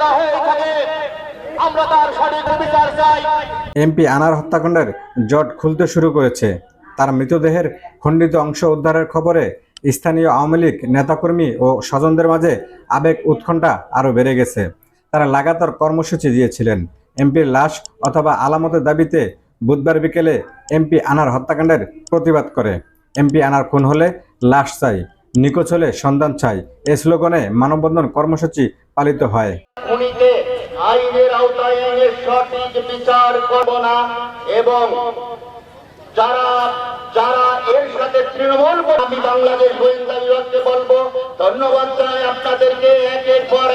করা আমরা তার সঠিক বিচার চাই। এমপি আনার হত্যাকাণ্ডের জট খুলতে শুরু করেছে। তার মৃতদেহের খণ্ডিত অংশ উদ্ধারের খবরে স্থানীয় আওয়ামী লীগ নেতাকর্মী ও স্বজনদের মাঝে আবেগ উৎকণ্ঠা আরও বেড়ে গেছে। তারা লাগাতার কর্মসূচি দিয়েছিলেন। এমপির লাশ অথবা আলামতের দাবিতে বুধবার বিকেলে এমপি আনার হত্যাকাণ্ডের প্রতিবাদ করে। এমপি আনার খুন হলে লাশ চাই। নিখোঁজ হলে সন্ধান চাই। এ স্লোগানে মানববন্ধন কর্মসূচি পালিত হয়। আইনের আওতায় এনে সঠিক বিচার করব না এবং যারা যারা এর সাথে তৃণমূল আমি বাংলাদেশ গোয়েন্দা বিভাগকে বলব ধন্যবাদ জানাই আপনাদেরকে একের পর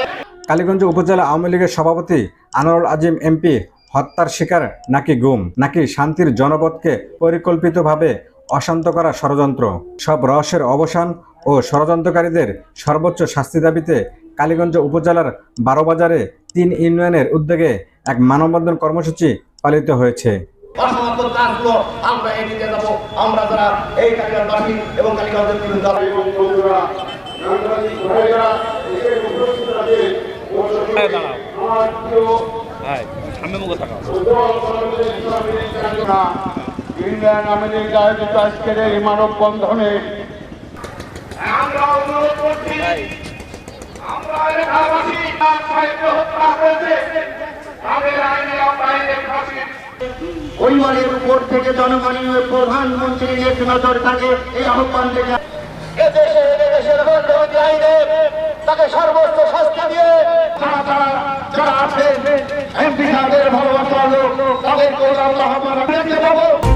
কালীগঞ্জ উপজেলা আওয়ামী লীগের সভাপতি আনোয়ারুল আজিম এমপি হত্যার শিকার নাকি গুম নাকি শান্তির জনপদকে পরিকল্পিতভাবে অশান্ত করা ষড়যন্ত্র? সব রহস্যের অবসান ও ষড়যন্ত্রকারীদের সর্বোচ্চ শাস্তি দাবিতে কালীগঞ্জ উপজেলার বারোবাজারে তিন ইউনিয়নের উদ্যোগে এক মানববন্ধন কর্মসূচি পালিত হয়েছে। অসমাপ্ত কাজগুলো আমরা এগিয়ে যাব। আমরা যারা এই এবং বিভিন্ন আমেরিক আয়োজিত আজকের এই মানববন্ধনে পরিবারের উপর থেকে জনগণীয় প্রধানমন্ত্রী এক নজর তাকে এই আহ্বান থেকে তাকে সর্বোচ্চ শাস্তি দিয়ে যারা আছেন ভালোবাসা লোক তাদেরকে আল্লাহ দেখতে পাবো